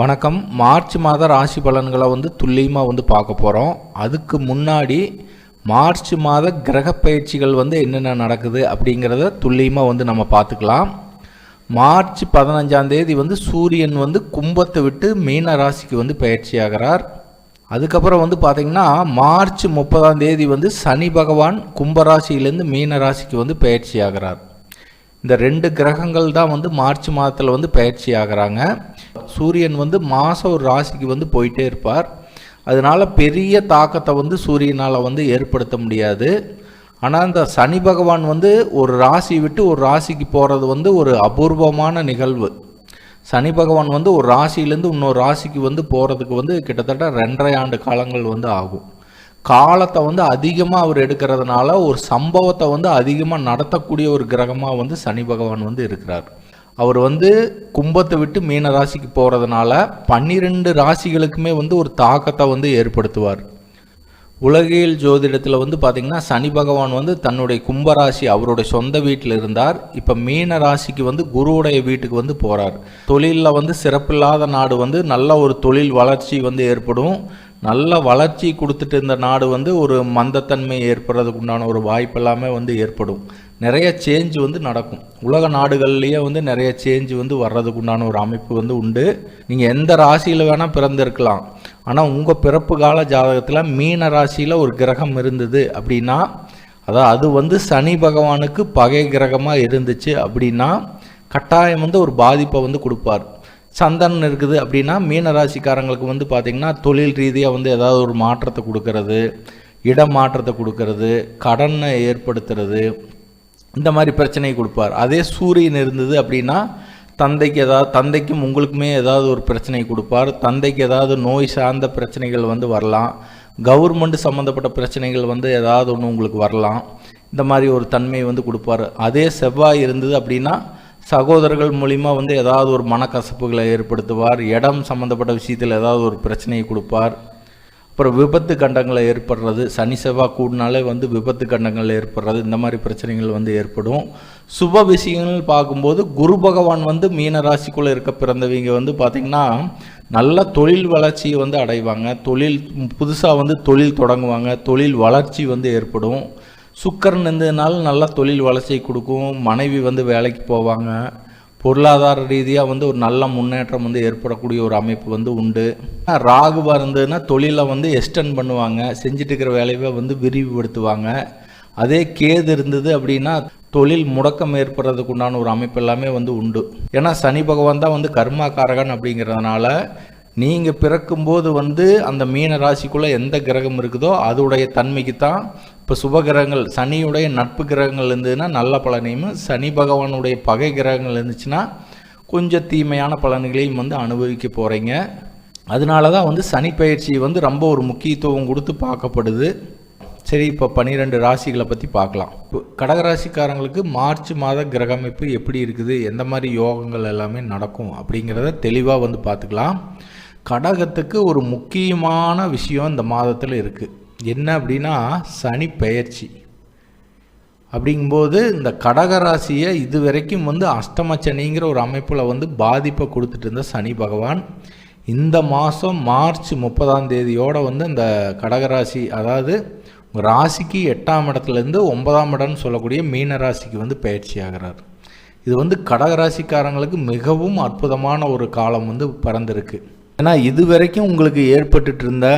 வணக்கம். மார்ச் மாத ராசி பலன்களை வந்து துல்லியமாக வந்து பார்க்க போகிறோம் அதுக்கு முன்னாடி மார்ச் மாத கிரக பயிற்சிகள் வந்து என்னென்ன நடக்குது அப்படிங்கிறத துல்லியமாக வந்து நம்ம பார்த்துக்கலாம். மார்ச் பதினஞ்சாம் தேதி வந்து சூரியன் வந்து கும்பத்தை விட்டு மீன ராசிக்கு வந்து பயிற்சி ஆகிறார். அதுக்கப்புறம் வந்து பார்த்திங்கன்னா மார்ச் முப்பதாம் தேதி வந்து சனி பகவான் கும்பராசியிலேருந்து மீன ராசிக்கு வந்து பயிற்சி ஆகிறார். இந்த ரெண்டு கிரகங்கள் தான் வந்து மார்ச் மாதத்தில் வந்து பயிற்சி ஆகிறாங்க. சூரியன் வந்து மாதம் ஒரு ராசிக்கு வந்து போயிட்டே இருப்பார். அதனால பெரிய தாக்கத்தை வந்து சூரியனால் வந்து ஏற்படுத்த முடியாது. ஆனால் இந்த சனி பகவான் வந்து ஒரு ராசி விட்டு ஒரு ராசிக்கு போகிறது வந்து ஒரு அபூர்வமான நிகழ்வு. சனி பகவான் வந்து ஒரு ராசியிலேருந்து இன்னொரு ராசிக்கு வந்து போகிறதுக்கு வந்து கிட்டத்தட்ட ரெண்டரை ஆண்டு காலங்கள் வந்து ஆகும். காலத்தை வந்து அதிகமாக அவர் எடுக்கிறதுனால ஒரு சம்பவத்தை வந்து அதிகமாக நடத்தக்கூடிய ஒரு கிரகமாக வந்து சனி பகவான் வந்து இருக்கிறார். அவர் வந்து கும்பத்தை விட்டு மீன ராசிக்கு போகிறதுனால பன்னிரெண்டு ராசிகளுக்குமே வந்து ஒரு தாக்கத்தை வந்து ஏற்படுத்துவார். உலகியல் ஜோதிடத்தில் வந்து பார்த்திங்கன்னா சனி பகவான் வந்து தன்னுடைய கும்பராசி அவருடைய சொந்த வீட்டில் இருந்தார். இப்போ மீன ராசிக்கு வந்து குருவுடைய வீட்டுக்கு வந்து போகிறார் தொழிலில் வந்து சிறப்பில்லாத நாடு வந்து நல்ல ஒரு தொழில் வளர்ச்சி வந்து ஏற்படும். நல்ல வளர்ச்சி கொடுத்துட்டு இருந்த நாடு வந்து ஒரு மந்தத்தன்மை ஏற்படுறதுக்கு உண்டான ஒரு வாய்ப்பு எல்லாமே வந்து ஏற்படும். நிறைய சேஞ்ச் வந்து நடக்கும். உலக நாடுகள்லேயே வந்து நிறைய சேஞ்ச் வந்து வர்றதுக்கு உண்டான ஒரு அமைப்பு வந்து உண்டு. நீங்கள் எந்த ராசியில் வேணால் பிறந்திருக்கலாம். ஆனால் உங்கள் பிறப்பு கால ஜாதகத்தில் மீன ராசியில் ஒரு கிரகம் இருந்தது அப்படின்னா அதாவது அது வந்து சனி பகவானுக்கு பகை கிரகமாக இருந்துச்சு அப்படின்னா கட்டாயம் வந்து ஒரு பாதிப்பை வந்து கொடுப்பார். சந்தனம் இருக்குது அப்படின்னா மீன ராசிக்காரங்களுக்கு வந்து பார்த்திங்கன்னா தொழில் ரீதியாக வந்து ஏதாவது ஒரு மாற்றத்தை கொடுக்கறது இடம் மாற்றத்தை கொடுக்கறது கடனை ஏற்படுத்துறது இந்த மாதிரி பிரச்சனையை கொடுப்பார். அதே சூரியன் இருந்தது அப்படின்னா தந்தைக்கு ஏதாவது தந்தைக்கும் உங்களுக்குமே ஏதாவது ஒரு பிரச்சனை கொடுப்பார். தந்தைக்கு ஏதாவது நோய் சார்ந்த பிரச்சனைகள் வந்து வரலாம். கவர்மெண்ட் சம்மந்தப்பட்ட பிரச்சனைகள் வந்து ஏதாவது ஒன்று உங்களுக்கு வரலாம். இந்த மாதிரி ஒரு தன்மை வந்து கொடுப்பார். அதே செவ்வாய் இருந்தது அப்படின்னா சகோதரர்கள் மூலிமா வந்து ஏதாவது ஒரு மனக்கசப்புகளை ஏற்படுத்துவார். இடம் சம்மந்தப்பட்ட விஷயத்தில் ஏதாவது ஒரு பிரச்சனையை கொடுப்பார். அப்புறம் விபத்து கண்டங்களை ஏற்படுறது சனி செவ்வாய் கூடினாலே வந்து விபத்து கண்டங்கள் ஏற்படுறது இந்த மாதிரி பிரச்சனைகள் வந்து ஏற்படும். சுப விஷயங்கள் பார்க்கும்போது குரு பகவான் வந்து மீன ராசிக்குள்ளே இருக்க பிறந்தவங்க வந்து பார்த்திங்கன்னா நல்ல தொழில் வளர்ச்சியை வந்து அடைவாங்க. தொழில் புதுசாக வந்து தொழில் தொடங்குவாங்க. தொழில் வளர்ச்சி வந்து ஏற்படும். சுக்கரன் இருந்ததுனால நல்லா தொழில் வளர்ச்சியை கொடுக்கும். மனைவி வந்து வேலைக்கு போவாங்க. பொருளாதார ரீதியாக வந்து ஒரு நல்ல முன்னேற்றம் வந்து ஏற்படக்கூடிய ஒரு அமைப்பு வந்து உண்டு. ராகு இருந்ததுன்னா தொழிலை வந்து எக்ஸ்டெண்ட் பண்ணுவாங்க. செஞ்சுட்டு இருக்கிற வேலையை வந்து விரிவுபடுத்துவாங்க. அதே கேது இருந்தது அப்படின்னா தொழில் முடக்கம் ஏற்படுறதுக்கு உண்டான ஒரு அமைப்பு எல்லாமே வந்து உண்டு. ஏன்னா சனி பகவான் தான் வந்து கர்மாக்காரகன் அப்படிங்கிறதுனால நீங்கள் பிறக்கும்போது வந்து அந்த மீன ராசிக்குள்ளே எந்த கிரகம் இருக்குதோ அதோடைய தன்மைக்கு தான் இப்போ சுப கிரகங்கள் சனியுடைய நட்பு கிரகங்கள் இருந்ததுன்னா நல்ல பலனையும் சனி பகவானுடைய பகை கிரகங்கள் இருந்துச்சுன்னா கொஞ்சம் தீமையான பலன்களையும் வந்து அனுபவிக்க போகிறீங்க அதனால தான் வந்து சனி பயிற்சி வந்து ரொம்ப ஒரு முக்கியத்துவம் கொடுத்து பார்க்கப்படுது. சரி இப்போ பன்னிரெண்டு ராசிகளை பற்றி பார்க்கலாம். இப்போ கடகராசிக்காரங்களுக்கு மார்ச் மாத கிரக அமைப்பு எப்படி இருக்குது? எந்த மாதிரி யோகங்கள் எல்லாமே நடக்கும் அப்படிங்கிறத தெளிவாக வந்து பார்த்துக்கலாம். கடகத்துக்கு ஒரு முக்கியமான விஷயம் இந்த மாதத்தில் இருக்குது என்ன அப்படின்னா சனி பெயர்ச்சி. அப்படிங்கும்போது இந்த கடகராசியை இது வரைக்கும் வந்து அஷ்டம சனிங்கிற ஒரு அமைப்பில் வந்து பாதிப்பை கொடுத்துட்டு இருந்த சனி பகவான் இந்த மாதம் மார்ச் முப்பதாம் தேதியோடு வந்து இந்த கடகராசி அதாவது ராசிக்கு எட்டாம் இடத்துலேருந்து ஒன்பதாம் இடம்னு சொல்லக்கூடிய மீன ராசிக்கு வந்து பயிற்சி ஆகிறார். இது வந்து கடகராசிக்காரங்களுக்கு மிகவும் அற்புதமான ஒரு காலம் வந்து பிறந்திருக்கு. ஏன்னா இது வரைக்கும் உங்களுக்கு ஏற்பட்டுட்டு இருந்த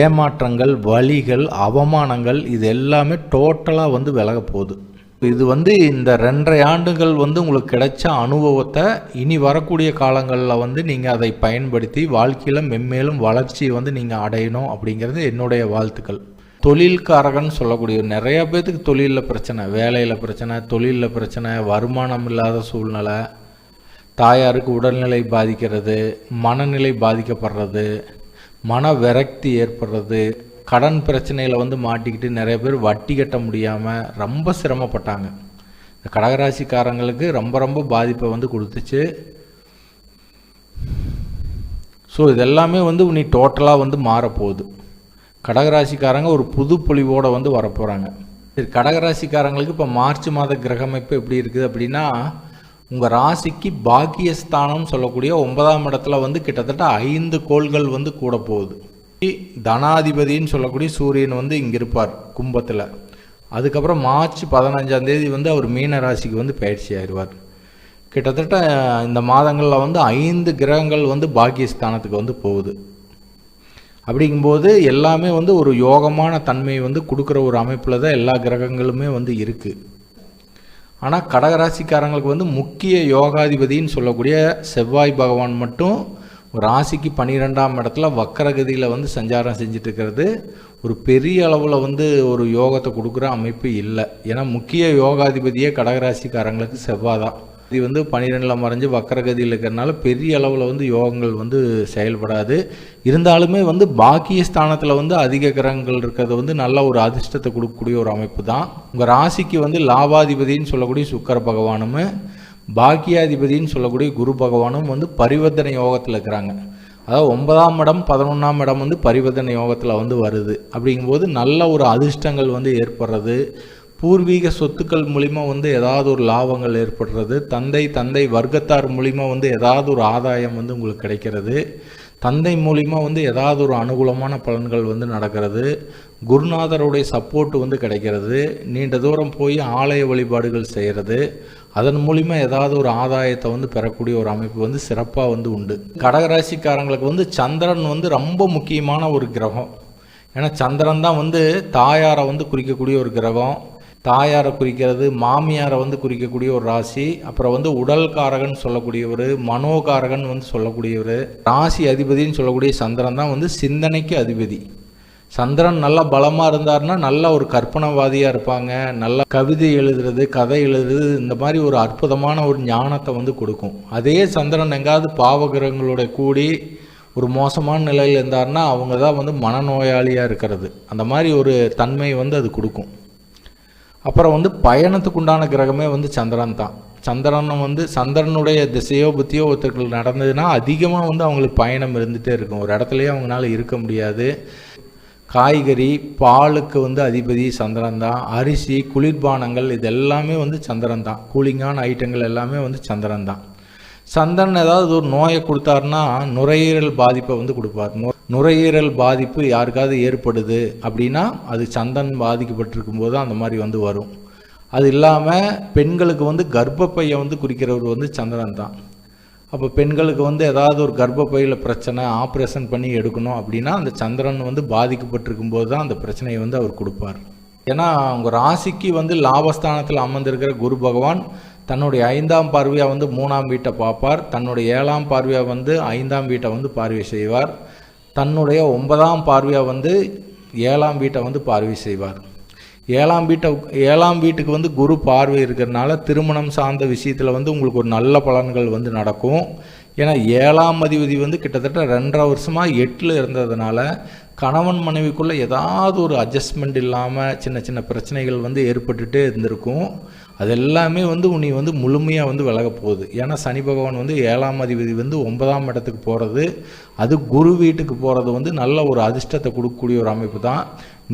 ஏமாற்றங்கள் வழிகள் அவமானங்கள் இது எல்லாமே டோட்டலாக வந்து விலக போகுது. இது வந்து இந்த ரெண்டரை ஆண்டுகள் வந்து உங்களுக்கு கிடைச்ச அனுபவத்தை இனி வரக்கூடிய காலங்களில் வந்து நீங்கள் அதை பயன்படுத்தி வாழ்க்கையில் மென்மேலும் வளர்ச்சியை வந்து நீங்கள் அடையணும் அப்படிங்கிறது என்னுடைய வாழ்த்துக்கள். தொழில்காரகன்னு சொல்லக்கூடிய நிறைய பேர்த்துக்கு தொழிலில் பிரச்சனை வேலையில் பிரச்சனை தொழிலில் பிரச்சனை வருமானம் இல்லாத சூழ்நிலை தாயாருக்கு உடல்நிலை பாதிக்கிறது மனநிலை பாதிக்கப்படுறது மன விரக்தி ஏற்படுறது கடன் பிரச்சனையில் வந்து மாட்டிக்கிட்டு நிறைய பேர் வட்டி கட்ட முடியாமல் ரொம்ப சிரமப்பட்டாங்க. இந்த கடகராசிக்காரங்களுக்கு ரொம்ப ரொம்ப பாதிப்பை வந்து கொடுத்துச்சு. ஸோ இதெல்லாமே வந்து நீ டோட்டலாக வந்து மாறப்போகுது. கடகராசிக்காரங்க ஒரு புது பொலிவோடு வந்து வரப்போகிறாங்க சரி கடகராசிக்காரங்களுக்கு இப்போ மார்ச் மாத கிரகமைப்பு எப்படி இருக்குது அப்படின்னா உங்கள் ராசிக்கு பாக்கியஸ்தானம் சொல்லக்கூடிய ஒன்பதாம் இடத்துல வந்து கிட்டத்தட்ட ஐந்து கோள்கள் வந்து கூட போகுது. தனாதிபதின்னு சொல்லக்கூடிய சூரியன் வந்து இங்கே இருப்பார் கும்பத்தில். அதுக்கப்புறம் மார்ச் பதினஞ்சாம் தேதி வந்து அவர் மீன ராசிக்கு வந்து பயிற்சி ஆயிடுவார். கிட்டத்தட்ட இந்த மாதங்களில் வந்து ஐந்து கிரகங்கள் வந்து பாக்கியஸ்தானத்துக்கு வந்து போகுது. அப்படிங்கும்போது எல்லாமே வந்து ஒரு யோகமான தன்மையை வந்து கொடுக்குற ஒரு அமைப்பில் தான் எல்லா கிரகங்களுமே வந்து இருக்குது ஆனால் கடகராசிக்காரங்களுக்கு வந்து முக்கிய யோகாதிபதின்னு சொல்லக்கூடிய செவ்வாய் பகவான் மட்டும் ஒரு ராசிக்கு பன்னிரெண்டாம் இடத்துல வக்கரகதியில் வந்து சஞ்சாரம் செஞ்சுட்டு இருக்கிறது ஒரு பெரிய அளவில் வந்து ஒரு யோகத்தை கொடுக்குற அமைப்பு இல்லை. ஏன்னா முக்கிய யோகாதிபதியே கடகராசிக்காரங்களுக்கு செவ்வாய் தான் இது வந்து பனிரெண்டில் மறைஞ்சு வக்கரகதியில் இருக்கிறனால பெரிய அளவில் வந்து யோகங்கள் வந்து செயல்படாது. இருந்தாலுமே வந்து பாக்கிய ஸ்தானத்தில் வந்து அதிக கிரகங்கள் இருக்கிறது வந்து நல்ல ஒரு அதிர்ஷ்டத்தை கொடுக்கக்கூடிய ஒரு அமைப்பு தான் உங்கள் ராசிக்கு வந்து லாபாதிபதின்னு சொல்லக்கூடிய சுக்கர பகவானும் பாக்கியாதிபதின்னு சொல்லக்கூடிய குரு பகவானும் வந்து பரிவர்த்தனை யோகத்தில் இருக்கிறாங்க. அதாவது ஒன்பதாம் இடம் பதினொன்றாம் இடம் வந்து பரிவர்த்தனை யோகத்தில் வந்து வருது. அப்படிங்கும்போது நல்ல ஒரு அதிர்ஷ்டங்கள் வந்து ஏற்படுறது. பூர்வீக சொத்துக்கள் மூலிமா வந்து ஏதாவது ஒரு லாபங்கள் ஏற்படுறது தந்தை தந்தை வர்க்கத்தார் மூலிமா வந்து ஏதாவது ஒரு ஆதாயம் வந்து உங்களுக்கு கிடைக்கிறது தந்தை மூலிமா வந்து ஏதாவது ஒரு அனுகூலமான பலன்கள் வந்து நடக்கிறது குருநாதருடைய சப்போர்ட் வந்து கிடைக்கிறது நீண்ட தூரம் போய் ஆலய வழிபாடுகள் செய்கிறது அதன் மூலிமா ஏதாவது ஒரு ஆதாயத்தை வந்து பெறக்கூடிய ஒரு அமைப்பு வந்து சிறப்பாக வந்து உண்டு. கடகராசிக்காரங்களுக்கு வந்து சந்திரன் வந்து ரொம்ப முக்கியமான ஒரு கிரகம். ஏன்னா சந்திரன் தான் வந்து தாயாரை வந்து குறிக்கக்கூடிய ஒரு கிரகம். தாயாரை குறிக்கிறது மாமியாரை வந்து குறிக்கக்கூடிய ஒரு ராசி அப்புறம் வந்து உடல் காரகன் சொல்லக்கூடியவர் மனோகாரகன் வந்து சொல்லக்கூடியவர் ராசி அதிபதினு சொல்லக்கூடிய சந்திரன் தான் வந்து சிந்தனைக்கு அதிபதி. சந்திரன் நல்லா பலமாக இருந்தார்னா நல்ல ஒரு கற்பனைவாதியாக இருப்பாங்க நல்ல கவிதை எழுதுறது கதை எழுதுறது இந்த மாதிரி ஒரு அற்புதமான ஒரு ஞானத்தை வந்து கொடுக்கும். அதே சந்திரன் எங்காவது பாவகிரகங்களோட கூடி ஒரு மோசமான நிலையில் இருந்தார்னா அவங்க தான் வந்து மனநோயாளியாக இருக்கிறது. அந்த மாதிரி ஒரு தன்மையை வந்து அது கொடுக்கும். அப்புறம் வந்து பயணத்துக்கு உண்டான கிரகமே வந்து சந்திரன் தான். சந்திரன் வந்து சந்திரனுடைய திசையோ புத்தியோ ஒருத்தர்கள் நடந்ததுன்னா அதிகமாக வந்து அவங்களுக்கு பயணம் இருந்துகிட்டே இருக்கும். ஒரு இடத்துலையே அவங்களால இருக்க முடியாது. காய்கறி பாலுக்கு வந்து அதிபதி சந்திரன் தான். அரிசி குளிர்பானங்கள் இது எல்லாமே வந்து சந்திரன் தான். கூலிங்கான ஐட்டங்கள் எல்லாமே வந்து சந்திரன் தான். சந்திரன் ஏதாவது ஒரு நோயை கொடுத்தாருன்னா நுரையீரல் பாதிப்பை வந்து கொடுப்பார். நுரையீரல் பாதிப்பு யாருக்காவது ஏற்படுது அப்படின்னா அது சந்தன் பாதிக்கப்பட்டிருக்கும் போது அந்த மாதிரி வந்து வரும். அது இல்லாமல் பெண்களுக்கு வந்து கர்ப்பப்பையை வந்து குறிக்கிறவர் வந்து சந்திரன் தான். அப்போ பெண்களுக்கு வந்து ஏதாவது ஒரு கர்ப்பப்பையில் பிரச்சனை ஆப்ரேஷன் பண்ணி எடுக்கணும் அப்படின்னா அந்த சந்திரன் வந்து பாதிக்கப்பட்டிருக்கும் போது தான் அந்த பிரச்சனையை வந்து அவர் கொடுப்பார். ஏன்னா அவங்க ராசிக்கு வந்து லாபஸ்தானத்தில் அமர்ந்திருக்கிற குரு பகவான் தன்னுடைய ஐந்தாம் பார்வையாக வந்து மூணாம் வீட்டை பார்ப்பார். தன்னுடைய ஏழாம் பார்வையாக வந்து ஐந்தாம் வீட்டை வந்து பார்வை செய்வார். தன்னுடைய ஒன்பதாம் பார்வையாக வந்து ஏழாம் வீட்டை வந்து பார்வை செய்வார். ஏழாம் வீட்டை ஏழாம் வீட்டுக்கு வந்து குரு பார்வை இருக்கிறதுனால திருமணம் சார்ந்த விஷயத்தில் வந்து உங்களுக்கு ஒரு நல்ல பலன்கள் வந்து நடக்கும். ஏன்னா ஏழாம் அதிபதி வந்து கிட்டத்தட்ட ரெண்டரை வருஷமாக எட்டில் இருந்ததுனால கணவன் மனைவிக்குள்ளே ஏதாவது ஒரு அட்ஜஸ்ட்மெண்ட் இல்லாமல் சின்ன சின்ன பிரச்சனைகள் வந்து ஏற்பட்டுகிட்டே இருந்திருக்கும். அது எல்லாமே வந்து உனி வந்து முழுமையாக வந்து விலக போகுது. ஏன்னா சனி பகவான் வந்து ஏழாம் அதிபதி வந்து ஒன்பதாம் இடத்துக்கு போகிறது அது குரு வீட்டுக்கு போகிறது வந்து நல்ல ஒரு அதிர்ஷ்டத்தை கொடுக்கக்கூடிய ஒரு அமைப்பு தான்.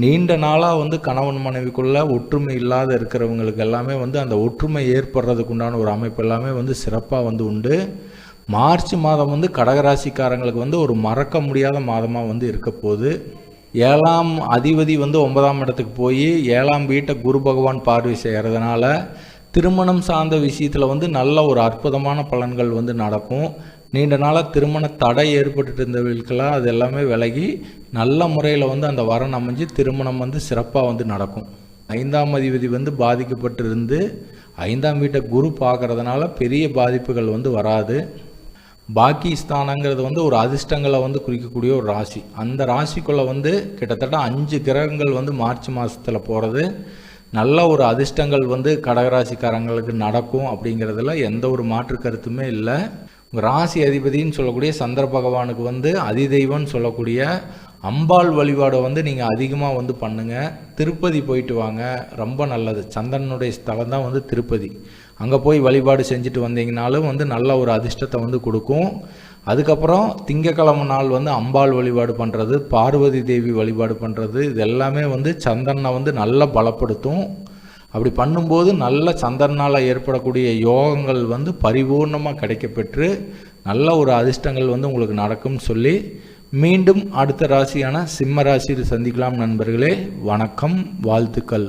நீண்ட நாளாக வந்து கணவன் மனைவிக்குள்ளே ஒற்றுமை இல்லாத இருக்கிறவங்களுக்கு எல்லாமே வந்து அந்த ஒற்றுமை ஏற்படுறதுக்கு உண்டான ஒரு அமைப்பு எல்லாமே வந்து சிறப்பாக வந்து உண்டு. மார்ச் மாதம் வந்து கடகராசிக்காரங்களுக்கு வந்து ஒரு மறக்க முடியாத மாதமாக வந்து இருக்க போகுது. ஏழாம் அதிபதி வந்து ஒன்பதாம் இடத்துக்கு போய் ஏழாம் வீட்டை குரு பகவான் பார்வை செய்கிறதுனால திருமணம் சார்ந்த விஷயத்தில் வந்து நல்ல ஒரு அற்புதமான பலன்கள் வந்து நடக்கும். நீண்ட நாளாக திருமண தடை ஏற்பட்டு இருந்தவர்களுக்கெல்லாம் அது எல்லாமே விலகி நல்ல முறையில் வந்து அந்த வரன் அமைஞ்சு திருமணம் வந்து சிறப்பாக வந்து நடக்கும். ஐந்தாம் அதிபதி வந்து பாதிக்கப்பட்டிருந்து ஐந்தாம் வீட்டை குரு பார்க்கறதுனால பெரிய பாதிப்புகள் வந்து வராது. பாக்கிஸ்தானங்கிறது வந்து ஒரு அதிர்ஷ்டங்களை வந்து குறிக்கக்கூடிய ஒரு ராசி. அந்த ராசிக்குள்ளே வந்து கிட்டத்தட்ட அஞ்சு கிரகங்கள் வந்து மார்ச் மாதத்தில் போகிறது நல்ல ஒரு அதிர்ஷ்டங்கள் வந்து கடகராசிக்காரங்களுக்கு நடக்கும் அப்படிங்கிறதுல எந்த ஒரு மாற்று கருத்துமே இல்லை. ராசி அதிபதின்னு சொல்லக்கூடிய சந்திர பகவானுக்கு வந்து அதிதெய்வம்னு சொல்லக்கூடிய அம்பாள் வழிபாடை வந்து நீங்கள் அதிகமாக வந்து பண்ணுங்கள் திருப்பதி போயிட்டு வாங்க. ரொம்ப நல்லது. சந்திரனுடைய ஸ்தலம் தான் வந்து திருப்பதி. அங்கே போய் வழிபாடு செஞ்சுட்டு வந்தீங்கனாலும் வந்து நல்ல ஒரு அதிர்ஷ்டத்தை வந்து கொடுக்கும். அதுக்கப்புறம் திங்கக்கிழமை நாள் வந்து அம்பாள் வழிபாடு பண்ணுறது பார்வதி தேவி வழிபாடு பண்ணுறது இது எல்லாமே வந்து சந்தனை வந்து நல்லா பலப்படுத்தும். அப்படி பண்ணும்போது நல்ல சந்தனால் ஏற்படக்கூடிய யோகங்கள் வந்து பரிபூர்ணமாக கிடைக்கப்பெற்று நல்ல ஒரு அதிர்ஷ்டங்கள் வந்து உங்களுக்கு நடக்கும்னு சொல்லி மீண்டும் அடுத்த ராசியான சிம்ம ராசியில் சந்திக்கலாம் நண்பர்களே. வணக்கம் வாழ்த்துக்கள்.